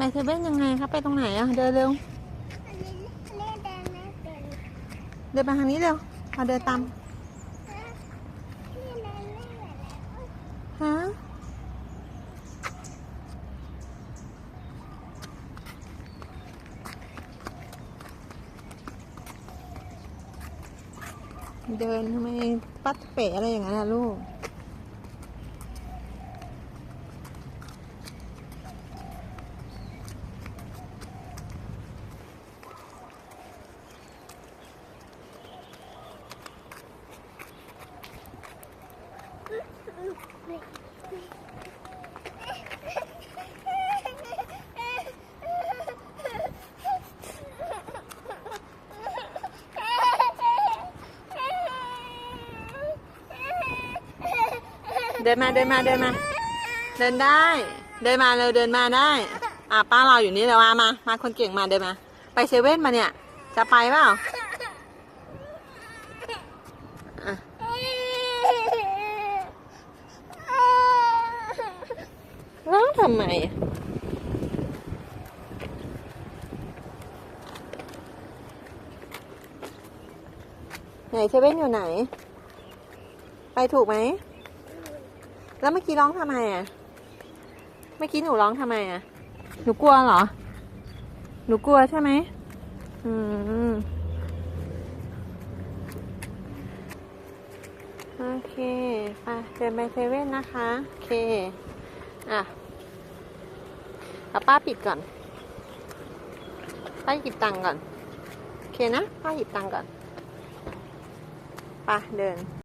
ไปเซเว่นยังไงครับไปตรงไหนอะเดินเร็วอันนี้เล่นเดินไม่เป็นเดินมาทางนี้เร็วเอาเดินตามนี่เดินไม่เหมือนแล้วฮะเดินทำไมปัดเป๋อะไรอย่างนั้นล่ะลูก เดินมาเดินมาเดินมา เดินได้ เดินมาเลยเดินมาได้ อะป้าเรออยู่นี่เลยมามามาคนเก่งมาเดินมา ไปเซเว่นมาเนี่ย จะไปเปล่าอะร้อง ทำไมอะไหนเซเว่นอยู่ไหน ไปถูกไหม แล้วเมื่อกี้ร้องทำไมอะ เมื่อกี้หนูร้องทำไมอะ หนูกลัวเหรอ หนูกลัวใช่ไหม อืม โอเค ไปเดินไปเซเว่นนะคะ โอเค อะ เอาป้าปิดก่อน ป้าหยิบตังก่อน โอเคนะ ป้าหยิบตังก่อนไป้าเดิน